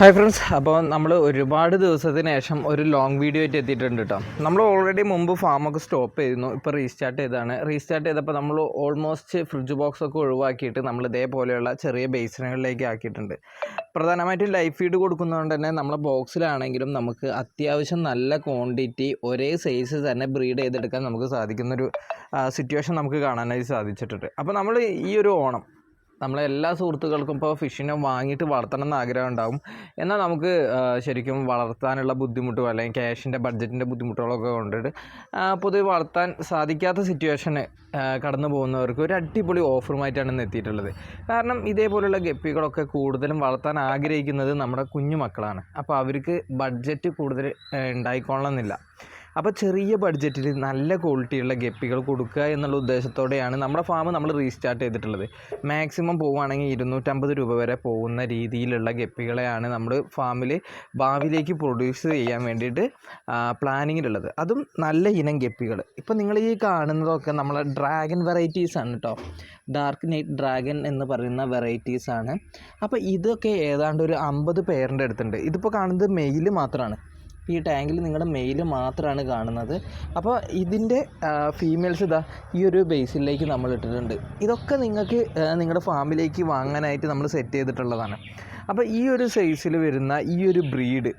Hi friends അപ്പോൾ നമ്മൾ ഒരുപാട് ദിവസത്തിന് ശേഷം ഒരു ലോങ് വീഡിയോ ആയിട്ട് എത്തിയിട്ടുണ്ട് കേട്ടോ നമ്മൾ ഓൾറെഡി മുമ്പ് ഫാമൊക്കെ സ്റ്റോപ്പ് ചെയ്തിരുന്നു ഇപ്പോൾ റീസ്റ്റാർട്ട് ചെയ്താണ് റീസ്റ്റാർട്ട് ചെയ്തപ്പോൾ നമ്മൾ ഓൾമോസ്റ്റ് ഫ്രിഡ്ജ് ബോക്സ് ഒക്കെ ഒഴിവാക്കിയിട്ട് നമ്മൾ ഇതേപോലെയുള്ള ചെറിയ ബേസിനുകളിലേക്ക് ആക്കിയിട്ടുണ്ട്. പ്രധാനമായിട്ടും ലൈഫ് ഫീഡ് കൊടുക്കുന്നതുകൊണ്ട് തന്നെ നമ്മളെ ബോക്സിലാണെങ്കിലും നമുക്ക് അത്യാവശ്യം നല്ല ക്വാണ്ടിറ്റി ഒരേ സൈസ് തന്നെ ബ്രീഡ് ചെയ്തെടുക്കാൻ നമുക്ക് സാധിക്കുന്നൊരു സിറ്റുവേഷൻ നമുക്ക് കാണാനായി സാധിച്ചിട്ടുണ്ട്. അപ്പോൾ നമ്മൾ ഈ ഒരു ഓണം നമ്മളെ എല്ലാ സുഹൃത്തുക്കൾക്കും ഇപ്പോൾ ഫിഷിനെ വാങ്ങിയിട്ട് വളർത്തണം എന്ന് ആഗ്രഹം ഉണ്ടാകും എന്നാൽ നമുക്ക് ശരിക്കും വളർത്താനുള്ള ബുദ്ധിമുട്ടോ അല്ലെങ്കിൽ ക്യാഷിന്റെ ബഡ്ജറ്റിന്റെ ബുദ്ധിമുട്ടുകളൊക്കെ കൊണ്ടിട്ട് പൊതുവെ വളർത്താൻ സാധിക്കാത്ത സിറ്റുവേഷന് കടന്നു പോകുന്നവർക്ക് ഒരു അടിപൊളി ഓഫറുമായിട്ടാണ് ഇന്ന് എത്തിയിട്ടുള്ളത്. കാരണം ഇതേപോലുള്ള ഗപ്പികളൊക്കെ കൂടുതലും വളർത്താൻ ആഗ്രഹിക്കുന്നത് നമ്മുടെ കുഞ്ഞു മക്കളാണ്. അപ്പോൾ അവർക്ക് ബഡ്ജറ്റ് കൂടുതൽ ഉണ്ടായിക്കൊള്ളണമെന്നില്ല. അപ്പോൾ ചെറിയ ബഡ്ജറ്റിൽ നല്ല ക്വാളിറ്റിയുള്ള ഗപ്പികൾ കൊടുക്കുക എന്നുള്ള ഉദ്ദേശത്തോടെയാണ് നമ്മുടെ ഫാം നമ്മൾ റീസ്റ്റാർട്ട് ചെയ്തിട്ടുള്ളത്. മാക്സിമം പോവുകയാണെങ്കിൽ ഇരുന്നൂറ്റമ്പത് രൂപ വരെ പോകുന്ന രീതിയിലുള്ള ഗപ്പികളെയാണ് നമ്മൾ ഫാമിൽ ഭാവിയിലേക്ക് പ്രൊഡ്യൂസ് ചെയ്യാൻ വേണ്ടിയിട്ട് പ്ലാനിങ്ങിലുള്ളത് അതും നല്ല ഇനം ഗപ്പികൾ ഇപ്പോൾ നിങ്ങൾ ഈ കാണുന്നതൊക്കെ നമ്മളെ ഡ്രാഗൺ വെറൈറ്റീസ് ആണ് കേട്ടോ ഡാർക്ക് നൈറ്റ് ഡ്രാഗൺ എന്ന് പറയുന്ന വെറൈറ്റീസ് ആണ്. അപ്പോൾ ഇതൊക്കെ ഏതാണ്ട് ഒരു അമ്പത് പേരിന്റെ അടുത്തുണ്ട്. ഇതിപ്പോൾ കാണുന്നത് മെയിൽ മാത്രമാണ് ഈ ടാങ്കിൽ നിങ്ങളുടെ മെയിൽ മാത്രമാണ് കാണുന്നത്. അപ്പോൾ ഇതിന്റെ ഫീമെയിൽസ് ഇതാ ഈ ഒരു ബേസിലേക്ക് നമ്മൾ ഇട്ടിട്ടുണ്ട്. ഇതൊക്കെ നിങ്ങൾക്ക് നിങ്ങളുടെ ഫാമിലേക്ക് വാങ്ങാനായിട്ട് നമ്മൾ സെറ്റ് ചെയ്തിട്ടുള്ളതാണ്. അപ്പോൾ ഈ ഒരു സൈസിൽ വരുന്ന ഈ ഒരു ബ്രീഡ്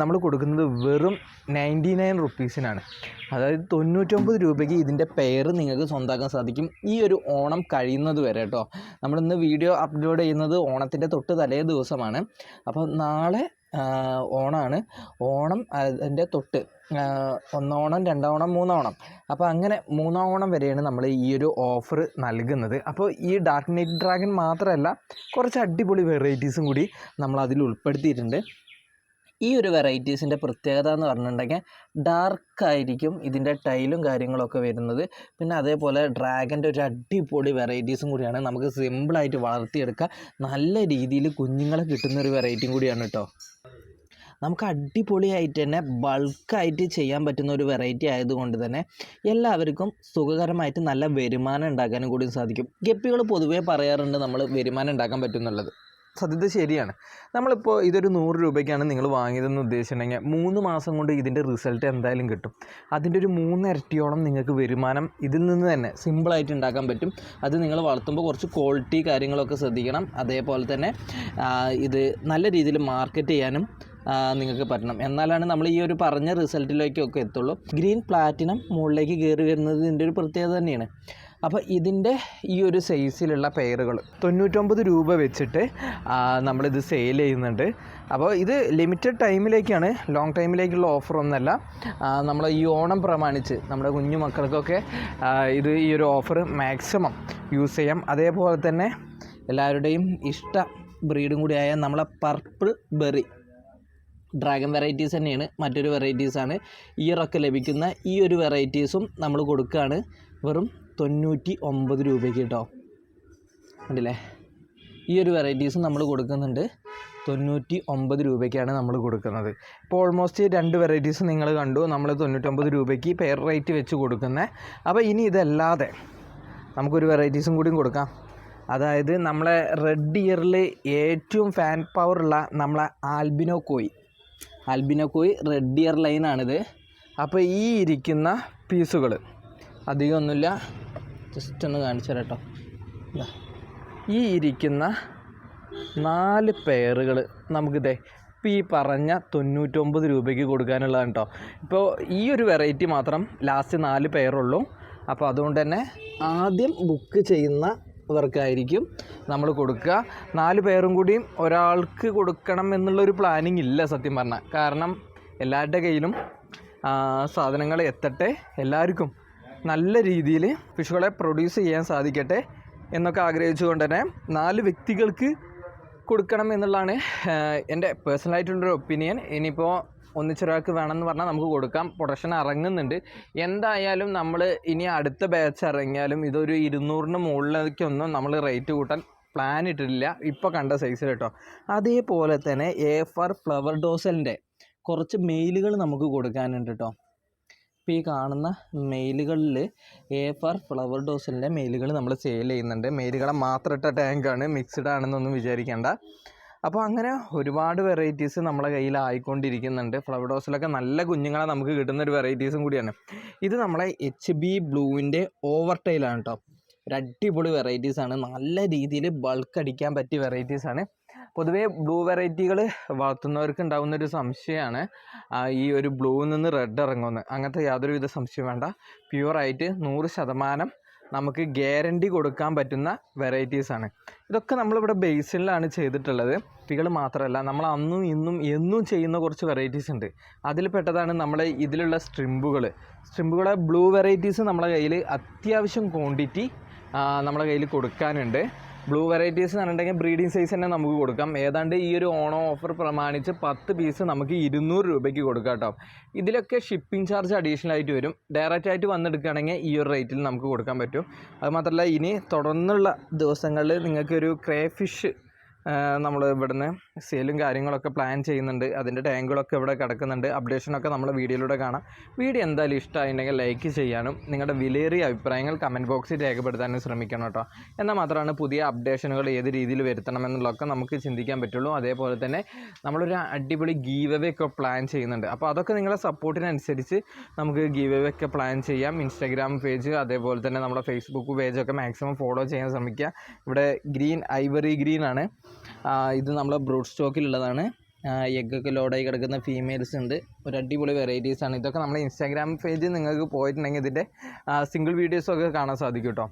നമ്മൾ കൊടുക്കുന്നത് വെറും നയന്റി നയൻ റുപ്പീസിനാണ് അതായത് തൊണ്ണൂറ്റൊമ്പത് രൂപയ്ക്ക് ഇതിന്റെ പെയർ നിങ്ങൾക്ക് സ്വന്തമാക്കാൻ സാധിക്കും. ഈ ഒരു ഓണം കഴിയുന്നത് വരെ കേട്ടോ. നമ്മളിന്ന് വീഡിയോ അപ്ലോഡ് ചെയ്യുന്നത് ഓണത്തിന്റെ തൊട്ട് തലേ ദിവസമാണ്. അപ്പോൾ നാളെ ഓണമാണ് ഓണം അതിന്റെ തൊട്ട് ഒന്നോണം രണ്ടോണം മൂന്നോണം. അപ്പോൾ അങ്ങനെ മൂന്നോണം വരെയാണ് നമ്മൾ ഈ ഒരു ഓഫർ നൽകുന്നത്. അപ്പോൾ ഈ ഡാർക്ക് നൈറ്റ് ഡ്രാഗൺ മാത്രമല്ല കുറച്ച് അടിപൊളി വെറൈറ്റീസും കൂടി നമ്മൾ അതിൽ ഉൾപ്പെടുത്തിയിട്ടുണ്ട്. ഈ ഒരു വെറൈറ്റീസിന്റെ പ്രത്യേകത എന്ന് പറഞ്ഞിട്ടുണ്ടെങ്കിൽ ഡാർക്കായിരിക്കും ഇതിന്റെ ടൈലും കാര്യങ്ങളൊക്കെ വരുന്നത്. പിന്നെ അതേപോലെ ഡ്രാഗന്റെ ഒരു അടിപൊളി വെറൈറ്റീസും കൂടിയാണ് നമുക്ക് സിമ്പിളായിട്ട് വളർത്തിയെടുക്കുക നല്ല രീതിയിൽ കുഞ്ഞുങ്ങളെ കിട്ടുന്ന ഒരു വെറൈറ്റിയും കൂടിയാണ് കേട്ടോ നമുക്ക് അടിപൊളിയായിട്ട് തന്നെ ബൾക്കായിട്ട് ചെയ്യാൻ പറ്റുന്ന ഒരു വെറൈറ്റി ആയതുകൊണ്ട് തന്നെ എല്ലാവർക്കും സുഖകരമായിട്ട് നല്ല വരുമാനം ഉണ്ടാക്കാനും കൂടി സാധിക്കും. ഗപ്പികൾ പൊതുവേ പറയാറുണ്ട് നമ്മൾ വരുമാനം ഉണ്ടാക്കാൻ പറ്റുന്നുള്ളത്. സത്യത്തിൽ ശരിയാണ്. നമ്മളിപ്പോൾ ഇതൊരു നൂറ് രൂപയ്ക്കാണ് നിങ്ങൾ വാങ്ങിയതെന്ന് ഉദ്ദേശിച്ചിട്ടുണ്ടെങ്കിൽ മൂന്ന് മാസം കൊണ്ട് ഇതിന്റെ റിസൾട്ട് എന്തായാലും കിട്ടും. അതിന്റെ ഒരു മൂന്നിരട്ടിയോളം നിങ്ങൾക്ക് വരുമാനം ഇതിൽ നിന്ന് തന്നെ സിമ്പിളായിട്ട് ഉണ്ടാക്കാൻ പറ്റും. അത് നിങ്ങൾ വളർത്തുമ്പോൾ കുറച്ച് ക്വാളിറ്റി കാര്യങ്ങളൊക്കെ ശ്രദ്ധിക്കണം. അതേപോലെ തന്നെ ഇത് നല്ല രീതിയിൽ മാർക്കറ്റ് ചെയ്യാനും നിങ്ങൾക്ക് പറ്റണം. എന്നാലാണ് നമ്മൾ ഈ ഒരു പറഞ്ഞ റിസൾട്ടിലേക്കൊക്കെ എത്തുള്ളൂ. ഗ്രീൻ പ്ലാറ്റിനം മുകളിലേക്ക് കയറി വരുന്നത് ഇതിന്റെ ഒരു പ്രത്യേകത തന്നെയാണ്. അപ്പോൾ ഇതിന്റെ ഈ ഒരു സൈസിലുള്ള പെയറുകൾ തൊണ്ണൂറ്റൊമ്പത് രൂപ വെച്ചിട്ട് നമ്മളിത് സെയിൽ ചെയ്യുന്നുണ്ട്. അപ്പോൾ ഇത് ലിമിറ്റഡ് ടൈമിലേക്കാണ് ലോങ് ടൈമിലേക്കുള്ള ഓഫർ ഒന്നല്ല. നമ്മൾ ഈ ഓണം പ്രമാണിച്ച് നമ്മുടെ കുഞ്ഞു മക്കൾക്കൊക്കെ ഇത് ഈ ഒരു ഓഫർ മാക്സിമം യൂസ് ചെയ്യാം. അതേപോലെ തന്നെ എല്ലാവരുടെയും ഇഷ്ട ബ്രീഡും കൂടിയായ നമ്മളെ പർപ്പിൾ ബെറി ഡ്രാഗൺ വെറൈറ്റീസ് തന്നെയാണ്. മറ്റൊരു വെറൈറ്റീസാണ് ഇയറൊക്കെ ലഭിക്കുന്ന ഈ ഒരു വെറൈറ്റീസും നമ്മൾ കൊടുക്കുകയാണ് വെറും തൊണ്ണൂറ്റി ഒമ്പത് രൂപയ്ക്ക് കേട്ടോ. കണ്ടില്ലേ? ഈ ഒരു വെറൈറ്റീസും നമ്മൾ കൊടുക്കുന്നുണ്ട്. തൊണ്ണൂറ്റി ഒമ്പത് രൂപയ്ക്കാണ് നമ്മൾ കൊടുക്കുന്നത്. ഇപ്പോൾ ഓൾമോസ്റ്റ് രണ്ട് വെറൈറ്റീസ് നിങ്ങൾ കണ്ടു. നമ്മൾ തൊണ്ണൂറ്റൊമ്പത് രൂപയ്ക്ക് പെയർ റേറ്റ് വെച്ച് കൊടുക്കുന്നത് അപ്പോൾ ഇനി ഇതല്ലാതെ നമുക്കൊരു വെറൈറ്റീസും കൂടിയും കൊടുക്കാം. അതായത് നമ്മളെ റെഡ് ഇയറിൽ ഏറ്റവും ഫാൻ പവർ ഉള്ള നമ്മളെ ആൽബിനോ കോയി. ആൽബിനോ കോയി റെഡ് ഇയർ ലൈനാണിത് അപ്പോൾ ഈ ഇരിക്കുന്ന പീസുകൾ അധികമൊന്നുമില്ല ജസ്റ്റ് ഒന്ന് കാണിച്ചു തരാം കേട്ടോ ഈ ഇരിക്കുന്ന നാല് പെയറുകൾ നമുക്കിതേ ഇപ്പോൾ ഈ പറഞ്ഞ തൊണ്ണൂറ്റൊമ്പത് രൂപയ്ക്ക് കൊടുക്കാനുള്ളതാണ് കേട്ടോ ഇപ്പോൾ ഈ ഒരു വെറൈറ്റി മാത്രം ലാസ്റ്റ് നാല് പെയറുള്ളൂ അപ്പോൾ അതുകൊണ്ട് തന്നെ ആദ്യം ബുക്ക് ചെയ്യുന്നവർക്കായിരിക്കും നമ്മൾ കൊടുക്കുക. നാല് പേരും കൂടിയും ഒരാൾക്ക് കൊടുക്കണം എന്നുള്ളൊരു പ്ലാനിങ് ഇല്ല സത്യം പറഞ്ഞാൽ. കാരണം എല്ലാവരുടെ കയ്യിലും സാധനങ്ങൾ എത്തട്ടെ എല്ലാവർക്കും നല്ല രീതിയിൽ ഫിഷുകളെ പ്രൊഡ്യൂസ് ചെയ്യാൻ സാധിക്കട്ടെ എന്നൊക്കെ ആഗ്രഹിച്ചുകൊണ്ട് തന്നെ നാല് വ്യക്തികൾക്ക് കൊടുക്കണം എന്നുള്ളതാണ് എന്റെ പേഴ്സണലായിട്ടുള്ളൊരു ഒപ്പീനിയൻ ഇനിയിപ്പോൾ ഒന്നിച്ചൊരാൾക്ക് വേണമെന്ന് പറഞ്ഞാൽ നമുക്ക് കൊടുക്കാം. പ്രൊഡക്ഷൻ ഇറങ്ങുന്നുണ്ട് എന്തായാലും നമ്മൾ ഇനി അടുത്ത ബാച്ച് ഇറങ്ങിയാലും ഇതൊരു ഇരുന്നൂറിന് മുകളിലേക്കൊന്നും നമ്മൾ റേറ്റ് കൂട്ടാൻ പ്ലാൻ ഇട്ടിട്ടില്ല. ഇപ്പോൾ കണ്ട സൈസിൽ കേട്ടോ അതേപോലെ തന്നെ എ ഫർ ഫ്ലവർ ഡോസലിന്റെ കുറച്ച് മെയിലുകൾ നമുക്ക് കൊടുക്കാനുണ്ട് കേട്ടോ ഇപ്പോൾ ഈ കാണുന്ന മെയിലുകളിൽ എ ഫാർ ഫ്ലവർ ഡോസലിന്റെ മെയിലുകൾ നമ്മൾ സെയിൽ ചെയ്യുന്നുണ്ട്. മെയിലുകളെ മാത്രം ഇട്ട ടാങ്കാണ് മിക്സ്ഡ് ആണെന്നൊന്നും വിചാരിക്കേണ്ട. അപ്പോൾ അങ്ങനെ ഒരുപാട് വെറൈറ്റീസ് നമ്മളെ കയ്യിൽ ആയിക്കൊണ്ടിരിക്കുന്നുണ്ട്. ഫ്ലവർ ഡോസിലൊക്കെ നല്ല കുഞ്ഞുങ്ങളെ നമുക്ക് കിട്ടുന്ന ഒരു വെറൈറ്റീസും കൂടിയാണ്. ഇത് നമ്മളെ എച്ച് ബി ബ്ലൂവിന്റെ ഓവർ ടൈലാണ് കേട്ടോ ഒരു അടിപൊളി വെറൈറ്റീസ് ആണ്. നല്ല രീതിയിൽ ബൾക്ക് അടിക്കാൻ പറ്റിയ വെറൈറ്റീസ് ആണ്. പൊതുവേ ബ്ലൂ വെറൈറ്റികൾ വളർത്തുന്നവർക്ക് ഉണ്ടാകുന്ന ഒരു സംശയമാണ് ഈ ഒരു ബ്ലൂവിൽ നിന്ന് റെഡ് ഇറങ്ങുമെന്ന്. അങ്ങനത്തെ യാതൊരുവിധ സംശയം വേണ്ട. പ്യുവറായിട്ട് നൂറ് ശതമാനം നമുക്ക് ഗ്യാരണ്ടി കൊടുക്കാൻ പറ്റുന്ന വെറൈറ്റീസ് ആണ്. ഇതൊക്കെ നമ്മളിവിടെ ബേസിലാണ് ചെയ്തിട്ടുള്ളത്. കുട്ടികൾ മാത്രമല്ല നമ്മൾ അന്നും ഇന്നും എന്നും ചെയ്യുന്ന കുറച്ച് വെറൈറ്റീസ് ഉണ്ട്. അതിൽ പെട്ടതാണ് നമ്മളെ ഇതിലുള്ള സ്ട്രിമ്പുകൾ സ്ട്രിമ്പുകളെ ബ്ലൂ വെറൈറ്റീസ് നമ്മളെ കയ്യിൽ അത്യാവശ്യം ക്വാണ്ടിറ്റി നമ്മളെ കയ്യിൽ കൊടുക്കാനുണ്ട്. ബ്ലൂ വെറൈറ്റീസ് എന്ന് ബ്രീഡിംഗ് സൈസ് തന്നെ നമുക്ക് കൊടുക്കാം. ഏതാണ്ട് ഈ ഒരു ഓണോ ഓഫർ പ്രമാണിച്ച് പത്ത് പീസ് നമുക്ക് ഇരുന്നൂറ് രൂപയ്ക്ക് കൊടുക്കാം കേട്ടോ. ഇതിലൊക്കെ ഷിപ്പിംഗ് ചാർജ് അഡീഷണൽ ആയിട്ട് വരും. ഡയറക്റ്റ് ആയിട്ട് വന്നെടുക്കുകയാണെങ്കിൽ ഈ ഒരു റേറ്റിൽ നമുക്ക് കൊടുക്കാൻ പറ്റും. അത് മാത്രമല്ല ഇനി തുടർന്നുള്ള ദിവസങ്ങളിൽ നിങ്ങൾക്കൊരു ക്രേ ഫിഷ് നമ്മൾ ഇവിടുന്ന് സെയിലും കാര്യങ്ങളൊക്കെ പ്ലാൻ ചെയ്യുന്നുണ്ട്. അതിന്റെ ടാങ്കുകളൊക്കെ ഇവിടെ കിടക്കുന്നുണ്ട്. അപ്ഡേഷനൊക്കെ നമ്മൾ വീഡിയോയിലൂടെ കാണാം. വീഡിയോ എന്തായാലും ഇഷ്ടമായിട്ടുണ്ടെങ്കിൽ ലൈക്ക് ചെയ്യാനും നിങ്ങളുടെ വിലയേറിയ അഭിപ്രായങ്ങൾ കമന്റ് ബോക്സിൽ രേഖപ്പെടുത്താനും ശ്രമിക്കണം കേട്ടോ. എന്നാൽ മാത്രമാണ് പുതിയ അപ്ഡേഷനുകൾ ഏത് രീതിയിൽ വരുത്തണം എന്നുള്ളതൊക്കെ നമുക്ക് ചിന്തിക്കാൻ പറ്റുള്ളൂ. അതേപോലെ തന്നെ നമ്മളൊരു അടിപൊളി ഗീവ് അവേ ഒക്കെ പ്ലാൻ ചെയ്യുന്നുണ്ട്. അപ്പോൾ അതൊക്കെ നിങ്ങളുടെ സപ്പോർട്ടിനനുസരിച്ച് നമുക്ക് ഗീവ് അവേ ഒക്കെ പ്ലാൻ ചെയ്യാം. ഇൻസ്റ്റാഗ്രാം പേജ് അതേപോലെ തന്നെ നമ്മുടെ ഫേസ്ബുക്ക് പേജൊക്കെ മാക്സിമം ഫോളോ ചെയ്യാൻ ശ്രമിക്കുക. ഇവിടെ ഗ്രീൻ ഐവറി ഗ്രീൻ ആണ് ഇത് ഇത് നമ്മളെ ബ്രൂഡ് സ്റ്റോക്കിലുള്ളതാണ് എഗ്ഗൊക്കെ ലോഡായി കിടക്കുന്ന ഫീമെയിൽസ് ഉണ്ട്. ഒരു അടിപൊളി വെറൈറ്റീസാണ് ഇതൊക്കെ നമ്മുടെ ഇൻസ്റ്റാഗ്രാം പേജിൽ നിങ്ങൾക്ക് പോയിട്ടുണ്ടെങ്കിൽ ഇതിന്റെ സിംഗിൾ വീഡിയോസൊക്കെ കാണാൻ സാധിക്കും കേട്ടോ